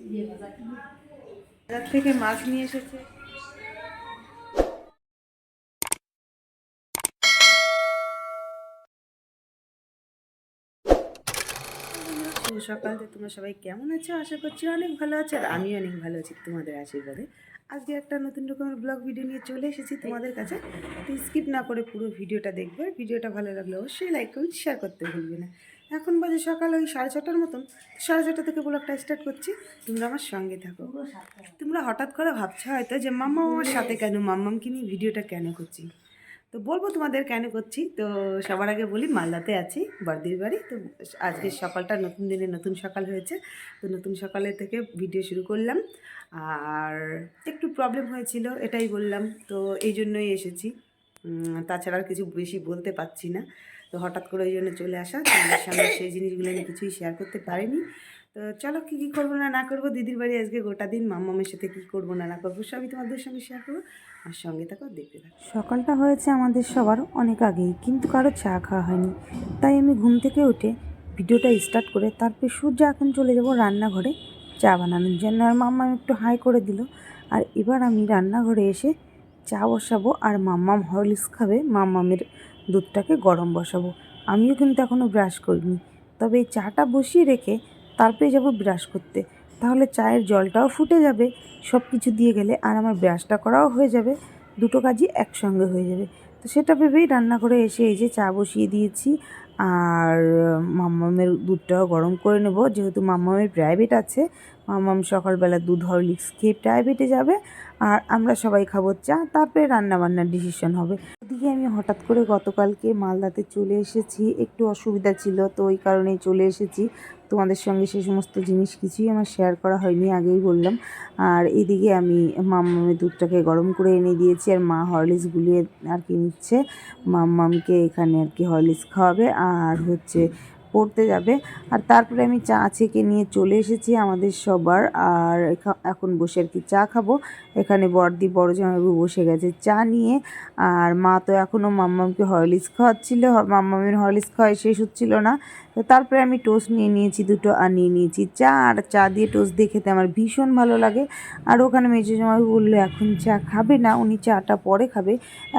বাজার থেকে মাছ নিয়ে এসেছে। শুভ সকাল তো তোমরা সবাই কেমন আছো? আশা করছি অনেক ভালো আছো আর আমি অনেক ভালো আছি তোমাদের আশীর্বাদে। আজকে একটা নতুন রকমের ব্লগ ভিডিও নিয়ে চলে এসেছি তোমাদের কাছে। স্কিপ না করে পুরো ভিডিওটা দেখবে। ভিডিওটা ভালো লাগলে অবশ্যই লাইক করুন শেয়ার করতে ভুলবে না। এখন বাজে সকাল ওই সাড়ে ছটার মতন। সাড়ে ছটা থেকে ব্লগটা স্টার্ট করছি। তোমরা আমার সঙ্গে থাকো। তোমরা হঠাৎ করে ভাবছ হয়তো যে মাম্মা আমার সাথে কেন? মাম্মামকে নিয়ে ভিডিওটা কেন করছি? তো বলব তোমাদের কেন করছি? তো সবার আগে বলি মালদাতে আছি বর্দির বাড়ি। তো আজকের সকালটা নতুন দিনে নতুন সকাল হয়েছে। তো নতুন সকালে থেকে ভিডিও শুরু করলাম। আর একটু প্রবলেম হয়েছিল এটাই বললাম। তো এই জন্যই এসেছি। তাছাড়া আর কিছু বেশি বলতে পারছি না। তো হঠাৎ করে ওই জন্য চলে আসা তোমাদের সামনে সেই জিনিসগুলো আমি কিছুই শেয়ার করতে পারিনি। তো চলো কী কী করব না না করব? দিদির বাড়ি আজকে গোটা দিন মাম্মামের সাথে কী করব, না না করব, সবই তোমাদের সঙ্গে শেয়ার করব। আর সঙ্গে থাকো, দেখতে থাকো। সকালটা হয়েছে আমাদের সবার অনেক আগেই, কিন্তু কারও চা খাওয়া হয়নি। তাই আমি ঘুম থেকে উঠে ভিডিওটা স্টার্ট করে তারপর সূর্য এখন চলে যাব রান্নাঘরে চা বানানোর জন্য। আর মাম্মা একটু হাই করে দিল। আর এবার আমি রান্নাঘরে এসে চা বসাবো, আর মাম্মাম হরলিক্স খাবে, মাম্মামের দুধটাকে গরম বসাবো। আমিও কিন্তু এখনও ব্রাশ করিনি। তবে এই চাটা বসিয়ে রেখে তারপরে যাব ব্রাশ করতে। তাহলে চায়ের জলটাও ফুটে যাবে। সব কিছু দিয়ে গেলে আর আমার ব্রাশটা করাও হয়ে যাবে। দুটো কাজই একসঙ্গে হয়ে যাবে। তো সেটা ভেবেই রান্না করে এসে এই যে চা বসিয়ে দিয়েছি। আর মামামের দুধটাও গরম করে নেব। যেহেতু মামামের প্রাইভেট আছে, মামাম সকালবেলা দুধ হরলিক্স খেয়ে প্রাইভেটে যাবে আর আমরা সবাই খাব চা, তারপরে রান্নাবান্নার ডিসিশন হবে। ওদিকে আমি হঠাৎ করে গতকালকে মালদাতে চলে এসেছি, একটু অসুবিধা ছিল তো ওই কারণেই চলে এসেছি। তোমাদের সঙ্গে সেই সমস্ত জিনিস কিছুই আমার শেয়ার করা হয়নি, আগেই বললাম। আর এদিকে আমি মাম্মামের দুধটাকে গরম করে এনে দিয়েছি আর মা হরলিক্স গুলিয়ে আর কি নিচ্ছে। মাম্মামকে এখানে আর কি হরলিক্স খাওয়াবে আর হচ্ছে পড়তে যাবে। আর তারপরে আমি চা ছেঁকে নিয়ে চলে এসেছি আমাদের সবার। আর এখন বসে আর কি চা খাব। এখানে বড়দি বড় জামাইবাবু বসে গেছে চা নিয়ে। আর মা তো এখনও মাম্মামকে হরলিক্স খাওয়াচ্ছিল। মাম্মামের হরলিক্স খাওয়াই শেষ হচ্ছিল না। তো তারপরে আমি টোস্ট নিয়ে নিয়েছি, দুটো, আর নিয়ে নিয়েছি চা, আর চা দিয়ে টোস্ট দিয়ে খেতে আমার ভীষণ ভালো লাগে। আর ওখানে মেজো জামাই বলল, এখন চা খাবে না। উনি চাটা পরে খাবে।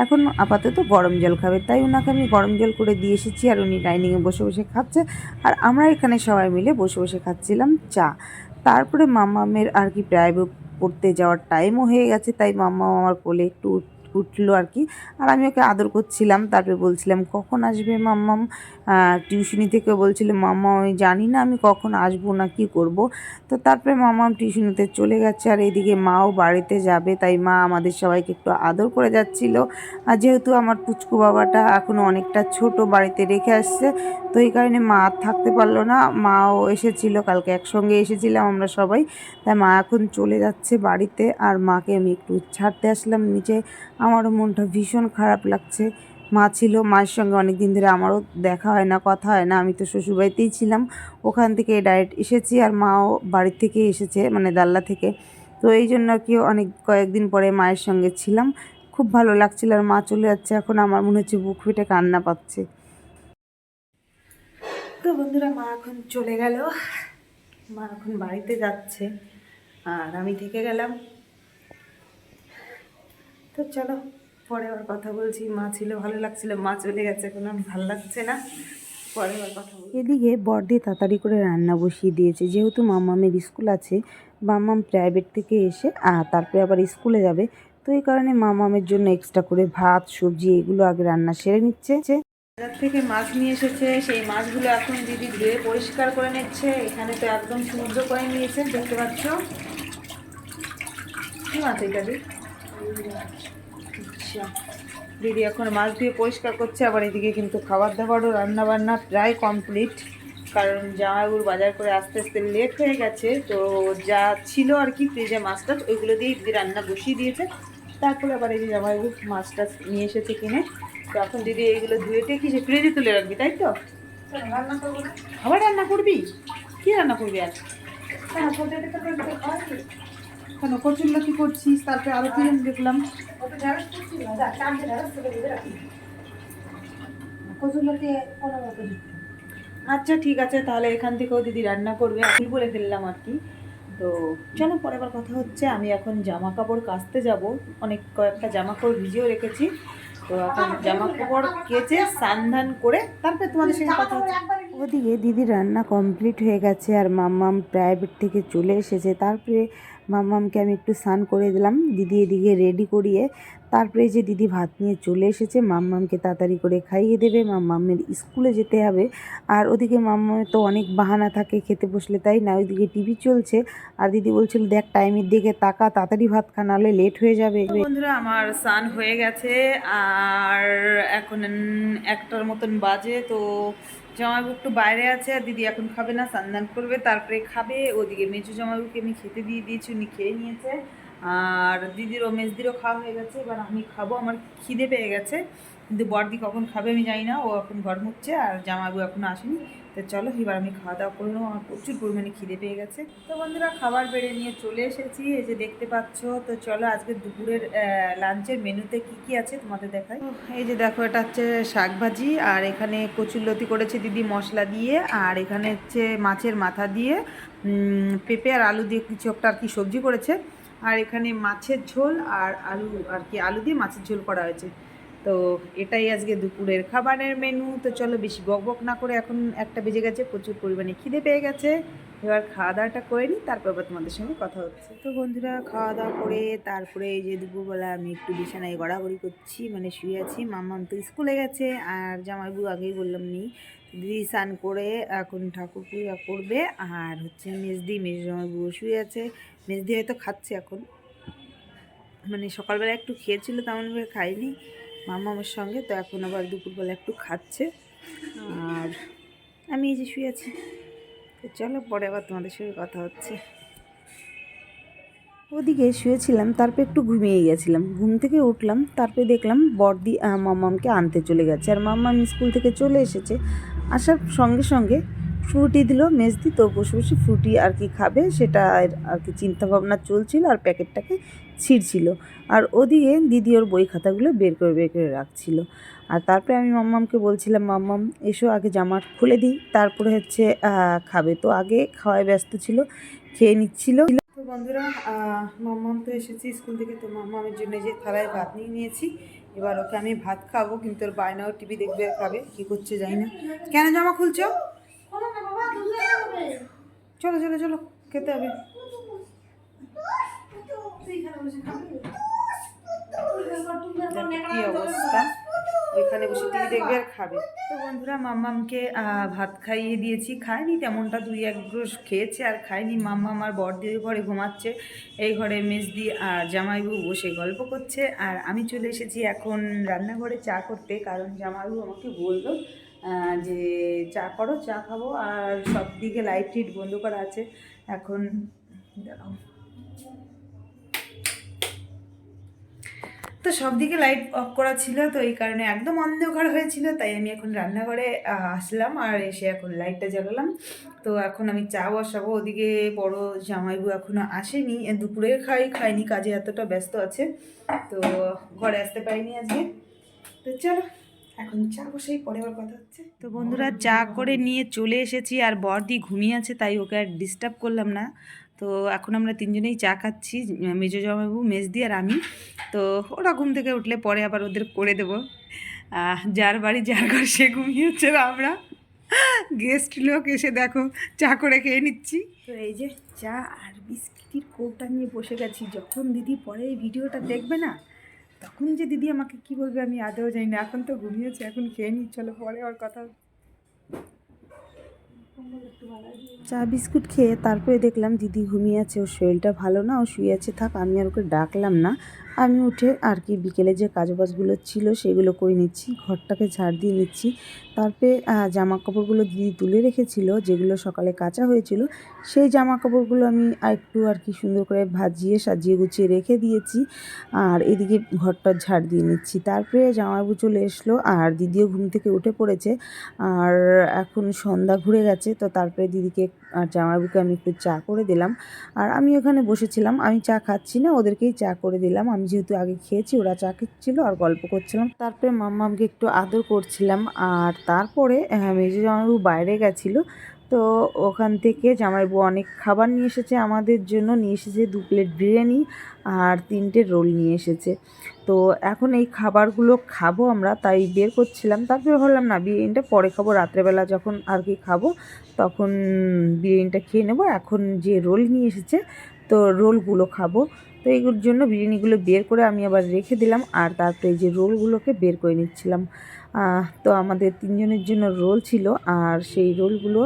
এখন আপাতত গরম জল খাবে। তাই ওনাকে আমি গরম জল করে দিয়ে এসেছি, আর উনি ডাইনিংয়ে বসে বসে খাচ্ছে। আর আমরা এখানে সবাই মিলে বসে বসে খাচ্ছিলাম চা। তারপরে মাম্মামের আর কি প্রায় পড়তে যাওয়ার টাইমও হয়ে গেছে। তাই মাম্মা আমার কোলে একটু উঠল আর কি। আর আমি ওকে আদর করছিলাম, তারপরে বলছিলাম, কখন আসবে মাম্মাম? টিউশনি থেকে বলছিল, মাম্মা, আমি জানি না, আমি কখন আসব না, কি করব? তো তারপরে মাম্মাম টিউশনিতে চলে গেছে, আর এইদিকে মাও বাড়িতে যাবে, তাই মা আমাদের সবাইকে একটু আদর করে যাচ্ছিল। আর যেহেতু আমার পুচকু বাবাটা এখনও অনেকটা ছোট বাড়িতে রেখে আসছে, তো এই কারণে মা থাকতে পারল না। মাও এসেছিল, কালকে একসঙ্গে এসেছিলাম আমরা সবাই, তাই মা এখন চলে যাচ্ছে বাড়িতে, আর মাকে আমি একটু ছাড়তে আসলাম নিচে। আমারও মনটা ভীষণ খারাপ লাগছে। মা ছিল, মায়ের সঙ্গে অনেক দিন ধরে আমারও দেখা হয় না, কথা হয় না। আমি তো শ্বশুরবাড়িতেই ছিলাম, ওখান থেকে ডাইরেক্ট এসেছি আর মাও বাড়ির থেকে এসেছে মানে দাল্লা থেকে। তো এই জন্য কি অনেক কয়েকদিন পরে মায়ের সঙ্গে ছিলাম। খুব ভালো লাগছিল আর মা চলে যাচ্ছে, এখন আমার মনে হচ্ছে বুক ফেটে কান্না পাচ্ছে। তো বন্ধুরা, মা এখন চলে গেল। মা এখন বাড়িতে যাচ্ছে, আর আমি থেকে গেলাম। তো চলো পরে আবার কথা বলছি। মা ছিল ভালো লাগছিল। মা চলে গেছে এখন আর ভালো লাগছে না। পরে আবার কথা বলছি। এদিকে বর্দি তাড়াতাড়ি করে রান্না বসিয়ে দিয়েছে। যেহেতু মাম্মামের স্কুল আছে মাম্মাম প্রাইভেট থেকে এসে আর তারপরে আবার স্কুলে যাবে। তো এই কারণে মামামের জন্য এক্সট্রা করে ভাত সবজি এগুলো আগে রান্না সেরে নিচ্ছে। বাজার থেকে মাছ নিয়ে এসেছে। সেই মাছগুলো এখন দিদি ধুয়ে পরিষ্কার করে নিচ্ছে। এখানে তো একদম সমুদ্র করে নিয়েছে দেখতে পাচ্ছ? কি মাছ এটা দিদি? দিদি এখন মাছ দিয়ে পরিষ্কার করছে আবার এদিকে কিন্তু খাবার দাবারও রান্না বান্না প্রায় কমপ্লিট কারণ জামাইবাবুর বাজার করে আস্তে আস্তে লেট হয়ে গেছে তো যা ছিল আর কি ফ্রিজে মাছটা ওইগুলো দিয়ে দিদি রান্না বসিয়ে দিয়েছে। তারপরে আবার এই যে জামাইবাবু মাছটা নিয়ে এসেছে কিনে। তো এখন দিদি এইগুলো ধুয়ে টেকে সে ফ্রিজে তুলে রাখবি তাই তো? আবার রান্না করবি? কি রান্না করবি আজ? কেন? কচুল্লা কি করছিস? তারপরে আরও কি দেখলাম। আচ্ছা ঠিক আছে, তাহলে এখান থেকেও দিদি রান্না করবে। আমি বলে ফেললাম আর কি। তো চলো, পরে কথা হচ্ছে। আমি এখন জামা কাপড় কাচতে যাব। অনেক কয়েকটা জামা কাপড় ভিজিয়েও রেখেছি। তো এখন জামা কাপড় করে তারপরে তোমাদের কথা ওদিকে দিদির রান্না কমপ্লিট হয়ে গেছে আর মাম্মাম প্রাইভেট থেকে চলে এসেছে। তারপরে মাম্মামকে আমি একটু স্নান করে দিলাম। দিদি এদিকে রেডি করিয়ে তারপরে যে দিদি ভাত নিয়ে চলে এসেছে, মাম্মামকে তাড়াতাড়ি করে খাইয়ে দেবে। মাম্মামের স্কুলে যেতে হবে। আর ওদিকে মাম্মামের তো অনেক বাহানা থাকে খেতে বসলে, তাই না? ওইদিকে টিভি চলছে। আর দিদি বলছিল, দেখ, টাইমের দিকে তাকা, তাড়াতাড়ি ভাত খা, নাহলে লেট হয়ে যাবে। বন্ধুরা, আমার স্নান হয়ে গেছে। আর এখন একটার মতন বাজে, তো জামাইবু একটু বাইরে আছে, আর দিদি এখন খাবে না স্নান করবে, তারপরে খাবে। ওদিকে মেজু জামাইবুকে আমি খেতে দিয়ে দিয়েছি, উনি খেয়ে নিয়েছে। আর দিদির ও মেজদিরও খাওয়া হয়ে গেছে। এবার আমি খাব। আমার খিদে পেয়ে গেছে। কিন্তু বড়দি কখন খাবে আমি জানি না। ও এখন ঘর মুখছে আর জামাইবু এখনও আসেনি। তো চলো, এবার আমি খাওয়া দাওয়া করে নেব। আমার প্রচুর পরিমাণে খিদে পেয়ে গেছে। তো বন্ধুরা, খাবার বেড়ে নিয়ে চলে এসেছি। এই যে দেখতে পাচ্ছ। তো চলো, আজকে দুপুরের লাঞ্চের মেনুতে কি কি আছে তোমাদের দেখাই। এই যে দেখো, এটা হচ্ছে শাক ভাজি আর এখানে কচুরলতি করেছে দিদি মশলা দিয়ে। আর এখানে হচ্ছে মাছের মাথা দিয়ে। পেঁপে আর আলু দিয়ে কিছু একটা আর কি সবজি করেছে। আর এখানে মাছের ঝোল আর আলু আর কি, আলু দিয়ে মাছের ঝোল করা হয়েছে। তো এটাই আজকে দুপুরের খাবারের মেনু তো চলো বেশি বক বক না করে এখন একটা বেজে গেছে, প্রচুর পরিমাণে খিদে পেয়ে গেছে। এবার খাওয়া দাওয়াটা করে নিই, তারপর আবার তোমাদের সঙ্গে কথা হচ্ছে। তো বন্ধুরা, খাওয়া দাওয়া করে তারপরে এই যে দুপুরবেলা আমি একটু বিছানায় গড়াগড়ি করছি মানে শুয়ে আছি। মামা তো স্কুলে গেছে, আর জামাইবু আগেই বললাম নি দিদি করে এখন ঠাকুর পূজা করবে আর হচ্ছে মেজদি মেজ জামাইবু শুয়ে আছে। মেজদি হয়তো খাচ্ছে এখন। মানে সকালবেলা একটু খেয়েছিল তেমনভাবে খাইনি মাম্মা আমার সঙ্গে তো এখন আবার দুপুরবেলা একটু খাচ্ছে। আর আমি এই যে শুয়ে আছি। তো চলো পরে আবার তোমাদের সঙ্গে কথা হচ্ছে। ওদিকে শুয়েছিলাম তারপর একটু ঘুমিয়ে গেছিলাম। ঘুম থেকে উঠলাম তারপরে দেখলাম বর্দি আহ, মাম্মামকে আনতে চলে গেছে। আর মাম্মাম স্কুল থেকে চলে এসেছে। আসার সঙ্গে সঙ্গে ফ্রুটি দিল মেজদি, তো বসে বসে ফ্রুটি আর কি খাবে সেটা আর- কি চিন্তা ভাবনা চলছিল আর প্যাকেটটাকে ছিঁড়ছিল। আর ওদিকে দিদি ওর বই খাতাগুলো বের করে বের করে রাখছিল। আর তারপরে আমি মাম্মামকে বলছিলাম, মাম্মাম, এসো আগে জামা খুলে দিই, তারপরে হচ্ছে খাবে। তো আগে খাওয়ায় ব্যস্ত ছিল, খেয়ে নিচ্ছিল। তো বন্ধুরা মাম্মাম তো এসেছি স্কুল থেকে, তো মাম্মামের জন্য যে থালায় ভাত নিয়ে নিয়েছি এবার ওকে আমি ভাত খাব, কিন্তু ওর বায়নাও টিভি দেখবে, খাবে, কী করছে যাই না। কেন জামা খুলছো? চলো চলো চলো, খেতে হবে। কি অবস্থা। ওইখানে বসে টিভি দেখবে আর খাবে। তো বন্ধুরা, মাম্মামকে ভাত খাইয়ে দিয়েছি। খায়নি তেমনটা, দুই এক গ্রোশ খেয়েছে আর খায়নি। মাম্মা আমার বড়দির ঘরে ঘুমাচ্ছে। এই ঘরে মেজদি আর জামাইবু বসে গল্প করছে। আর আমি চলে এসেছি এখন রান্নাঘরে চা করতে। কারণ জামাইবু আমাকে বলল যে চা করো, চা খাব। আর সব দিকে লাইট টিট বন্ধ করা আছে। এখন দাঁড়াও। তো সব দিকে লাইট অফ করা ছিল, তো এই কারণে একদম অন্ধকার হয়েছিল, তাই আমি এখন রান্নাঘরে আসলাম আর এসে এখন লাইটটা জ্বালালাম। তো এখন আমি চা বসাবো, ওদিকে বড় জামাইবু এখনও আসেনি দুপুরে খাই খাইনি কাজে এতটা ব্যস্ত আছে, তো ঘরে আসতে পারিনি আজকে। তো চলো, এখন চা বসেই, পরে আবার কথা হচ্ছে। তো বন্ধুরা, চা করে নিয়ে চলে এসেছি, আর বরদি ঘুমিয়ে আছে, তাই ওকে আর ডিস্টার্ব করলাম না। তো এখন আমরা তিনজনেই চা খাচ্ছি, মেজো জামাইবাবু মেজদি আর আমি। তো ওরা ঘুম থেকে উঠলে পরে আবার ওদের করে দেবো। যার বাড়ি যার ঘর সে ঘুমিয়েছে আমরা। গেস্ট লোক এসে দেখো, চা করে খেয়ে নিচ্ছি। তো এই যে চা আর বিস্কিটের কোপটা নিয়ে বসে গেছি, যখন দিদি পরে এই ভিডিওটা দেখবে না, তখন যে দিদি আমাকে কি বলবে আমি আদৌ জানি না। এখন তো ঘুমিয়েছে এখন খেয়ে নিই চলো পরে আর কথা। চা বিস্কুট খেয়ে তারপরে দেখলাম দিদি ঘুমিয়ে আছে, ওর শরীরটা ভালো না, ও শুয়ে আছে, থাক, আমি আর ওকে ডাকলাম না। আমি উঠে আর কি বিকেলে যে কাজবাজগুলো ছিল সেগুলো করে নিচ্ছি, ঘরটাকে ঝাড় দিয়ে নিচ্ছি। তারপরে জামা কাপড়গুলো দিদি তুলে রেখেছিল, যেগুলো সকালে কাচা হয়েছিল, সেই জামা কাপড়গুলো আমি একটু আর কি সুন্দর করে ভাজিয়ে সাজিয়ে গুছিয়ে রেখে দিয়েছি আর এদিকে ঘরটা ঝাড় দিয়ে নিচ্ছি। তারপরে জামাইবু চলে এসলো আর দিদিও ঘুম থেকে উঠে পড়েছে আর এখন সন্ধ্যা ঘুরে গেছে, তো তারপরে দিদিকে আর জামাইবুকে আমি একটু চা করে দিলাম। আর আমি ওখানে বসেছিলাম, আমি চা খাচ্ছি না, ওদেরকেই চা করে দিলাম, আমি যেহেতু আগে খেয়েছি ওরা চা খাচ্ছিল আর গল্প করছিলাম। তারপরে মাম্মামকে একটু আদর করছিলাম আর তারপরে আহ, মেজো জামাইবু বাইরে গেছিল। তো ওখান থেকে জামাইবু অনেক খাবার নিয়ে এসেছে আমাদের জন্য। নিয়ে এসেছে দু প্লেট বিরিয়ানি আর তিনটে রোল নিয়ে এসেছে। তো এখন এই খাবারগুলো খাব আমরা তাই বের করছিলাম। তারপরে ভাবলাম না বিরিয়ানিটা পরে খাব। রাত্রেবেলা যখন আর কি খাব তখন বিরিয়ানিটা খেয়ে নেব। এখন যে রোল নিয়ে এসেছে তো রোলগুলো খাব। তো এইগুলোর জন্য বিরিয়ানিগুলো বের করে আমি আবার রেখে দিলাম আর তারপরে যে রোলগুলোকে বের করে নিচ্ছিলাম। তো আমাদের তিনজনের জন্য রোল ছিল আর সেই রোলগুলো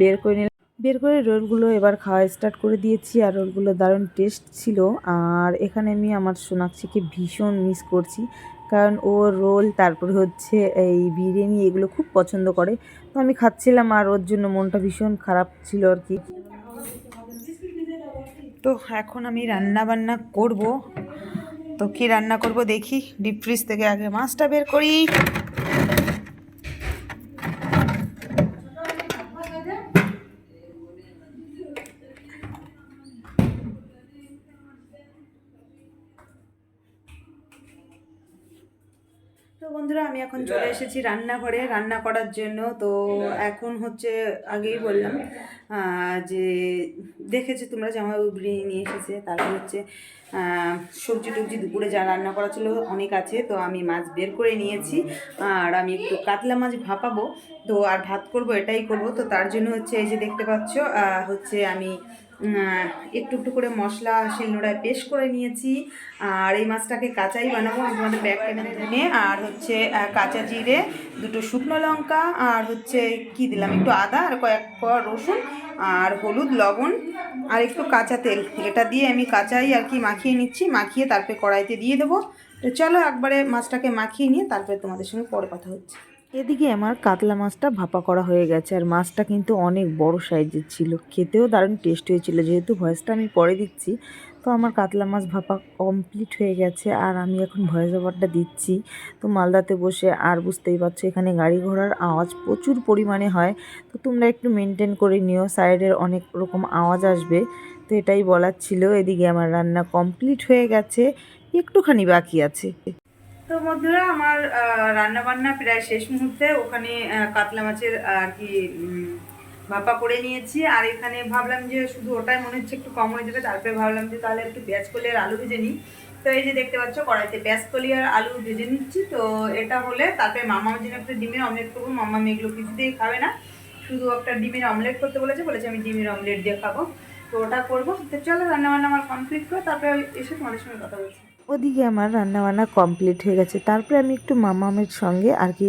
বের করে নিলাম। বের করে রোলগুলো এবার খাওয়া স্টার্ট করে দিয়েছি আর রোলগুলো দারুণ টেস্ট ছিল আর এখানে আমি আমার সোনাক্ষীকে ভীষণ মিস করছি কারণ ও রোল, তারপরে হচ্ছে এই বিরিয়ানি এগুলো খুব পছন্দ করে। তো আমি খাচ্ছিলাম আর ওর জন্য মনটা ভীষণ খারাপ ছিল আর কি। তো এখন আমি রান্না বান্না করব। তো কি রান্না করব দেখি ডিপ ফ্রিজ থেকে আগে মাছটা বের করি। তো বন্ধুরা আমি এখন চলে এসেছি রান্নাঘরে। রান্না করার জন্য তো এখন হচ্ছে আগেই বললাম যে দেখেছি তোমরা জামা বিরিয়ানি নিয়ে এসেছে, তারপর হচ্ছে সবজি টবজি দুপুরে যা রান্না করা ছিল অনেক আছে, তো আমি মাছ বের করে নিয়েছি, আর আমি একটু কাতলা মাছ ভাপাবো, তো আর ভাত করব, এটাই করব, তো তার জন্য হচ্ছে এই যে দেখতে পাচ্ছ হচ্ছে আমি একটু একটু করে মশলা শিলনোড়ায় পেস্ট করে নিয়েছি। আর এই মাছটাকে কাঁচাই বানাবো, আমি তোমাদের ব্যাগ ক্যামেরা আর হচ্ছে কাঁচা জিরে, দুটো শুকনো লঙ্কা, আর হচ্ছে, কি দিলাম, একটু আদা আর কয়েক কোয়া রসুন আর হলুদ, লবণ আর একটু কাঁচা তেল। এটা দিয়ে আমি কাঁচাই আর কি মাখিয়ে নিচ্ছি, মাখিয়ে তারপরে কড়াইতে দিয়ে দেবো। তো চলো একবারে মাছটাকে মাখিয়ে নিয়ে তারপরে তোমাদের সঙ্গে পরে কথা হচ্ছে। এদিকে আমার কাতলা মাছটা ভাপা করা হয়ে গেছে, আর মাছটা কিন্তু অনেক বড় সাইজের ছিল। খেতেও দারুণ টেস্ট হয়েছিল, যেহেতু ভয়েসটা আমি পরে দিচ্ছি। তো আমার কাতলা মাছ ভাপা কমপ্লিট হয়ে গেছে, আর আমি এখন ভয়েস ওভারটা দিচ্ছি। তো মালদাতে বসে, আর বুঝতেই পারছ, এখানে গাড়ি ঘোড়ার আওয়াজ প্রচুর পরিমাণে হয়। তো তোমরা একটু মেনটেন করে নিও, সাইডের অনেক রকম আওয়াজ আসবে। তো এটাই বলার ছিল, এদিকে আমার রান্না কমপ্লিট হয়ে গেছে, একটুখানি বাকি আছে। তো বন্ধুরা আমার রান্না বান্না প্রায় শেষ মুহূর্তে ওখানে কাতলা মাছের আর কি ভাপা করে নিয়েছি। আর এখানে ভাবলাম যে শুধু ওটাই মনে হচ্ছে একটু কম হয়ে যাবে। তারপরে ভাবলাম যে তাহলে একটু পেঁয়াজ কলি আর আলু ভেজে নিই। তো এই যে দেখতে পাচ্ছ কড়াইতে পেঁয়াজ কলি আর আলু ভেজে নিচ্ছি। তো এটা হলে তারপরে মামার জন্য একটা ডিমের অমলেট করব। মামা এগুলো কিছুতেই খাবে না। শুধু একটা ডিমের অমলেট করতে বলেছে। বলেছে আমি ডিমের অমলেট দিয়ে খাব। তো ওটা করব। তো চলো রান্নাবান্না আমার কমপ্লিট করে তারপরে এসে তোমাদের সঙ্গে কথা বলছি। ওদিকে আমার রান্না বান্না কমপ্লিট হয়ে গেছে। তারপরে আমি একটু মামামের সঙ্গে আর কি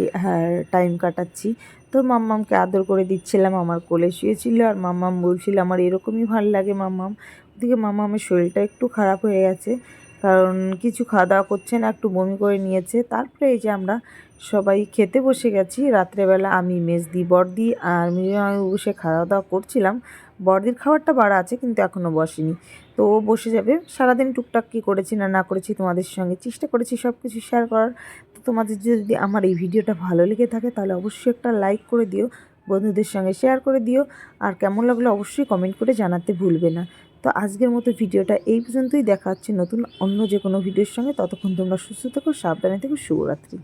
টাইম কাটাচ্ছি। তো মাম্মামকে আদর করে দিচ্ছিলাম, আমার কোলে শুয়েছিল। আর মাম্মাম বলছিল, আমার এরকমই ভালো লাগে মাম্মাম ওদিকে মামামের শরীরটা একটু খারাপ হয়ে গেছে, কারণ কিছু খাওয়া দাওয়া করছে না, একটু বমি করে নিয়েছে। তারপরে এই যে আমরা সবাই খেতে বসে গেছি। রাত্রেবেলা আমি মেজদি বর্দি আর আমি বসে খাওয়া দাওয়া করছিলাম। বর্দির খাবারটা বাড়া আছে কিন্তু এখনও বসেনি। তো ও বসে যাবে। সারাদিন টুকটাক কী করেছি না না করেছি তোমাদের সঙ্গে চেষ্টা করেছি সব কিছু শেয়ার করার। তো তোমাদের যদি আমার এই ভিডিওটা ভালো লেগে থাকে তাহলে অবশ্যই একটা লাইক করে দিও, বন্ধুদের সঙ্গে শেয়ার করে দিও। আর কেমন লাগল অবশ্যই কমেন্ট করে জানাতে ভুলবে না। তো আজকের মতো ভিডিওটা এই পর্যন্তই। দেখা হচ্ছে নতুন অন্য যে কোনো ভিডিওর সঙ্গে। ততক্ষণ তোমরা সুস্থ থেকো, সাবধানে থেকো। শুভরাত্রি।